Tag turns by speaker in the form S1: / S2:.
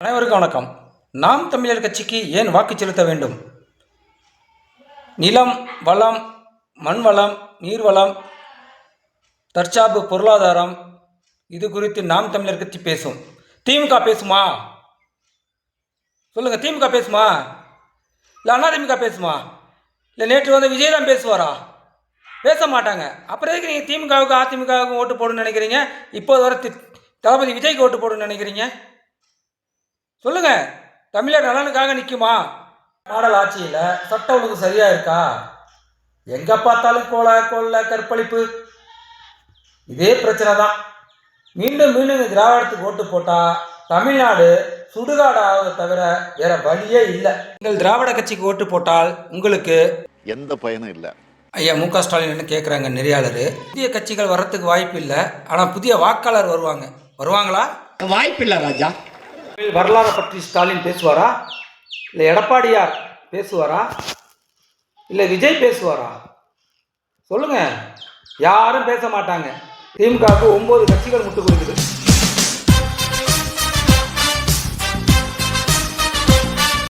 S1: அனைவருக்கும் வணக்கம். நாம் தமிழர் கட்சிக்கு ஏன் வாக்கு செலுத்த வேண்டும்? நிலம் வளம் மண் வளம் நீர்வளம் தற்சாப்பு தற்சார்பு பொருளாதாரம் இது குறித்து நாம் தமிழர் கட்சி பேசும். திமுக பேசுமா? சொல்லுங்கள் திமுக பேசுமா? இல்லை அதிமுக பேசுமா? இல்லை நேற்று வந்து விஜய் தான் பேசுவாரா? பேச மாட்டாங்க. அப்புறம் எதுக்கு நீங்கள் திமுகவுக்கு அதிமுகவுக்கு ஓட்டு போடணும்னு நினைக்கிறீங்க? இப்போது வர தி- தளபதி விஜய்க்கு ஓட்டு போடணும்னு நினைக்கிறீங்க? சொல்லுங்க தமிழர் நலனுக்காக நிற்குமா மாடல் ஆட்சியில் சட்ட ஒழுங்கு சரியா இருக்கா? எங்க பார்த்தாலும் கொலை கொள்ளை கற்பழிப்பு. இதே பிரச்சனை தான். மீண்டும் மீண்டும் திராவிடத்துக்கு ஓட்டு போட்டா தமிழ்நாடு சுடுகாடு ஆவதை தவிர வேற வழியே இல்லை. நீங்கள் திராவிட கட்சிக்கு ஓட்டு போட்டால் உங்களுக்கு
S2: எந்த பயனும் இல்லை.
S1: ஐயா மு க ஸ்டாலின் என்ன கேட்குறாங்க நெறியாளர்? புதிய கட்சிகள் வர்றதுக்கு வாய்ப்பு இல்லை. ஆனால் புதிய வாக்காளர் வருவாங்க. வருவாங்களா?
S3: வாய்ப்பில்லை ராஜா.
S1: வரலாறை பற்றி ஸ்டாலின் பேசுவாரா? இல்லை எடப்பாடியார் பேசுவாரா? இல்லை விஜய் பேசுவாரா? சொல்லுங்க. யாரும் பேச மாட்டாங்க. திமுகவுக்கு ஒம்பது கட்சிகள் முட்டு கொடுக்குது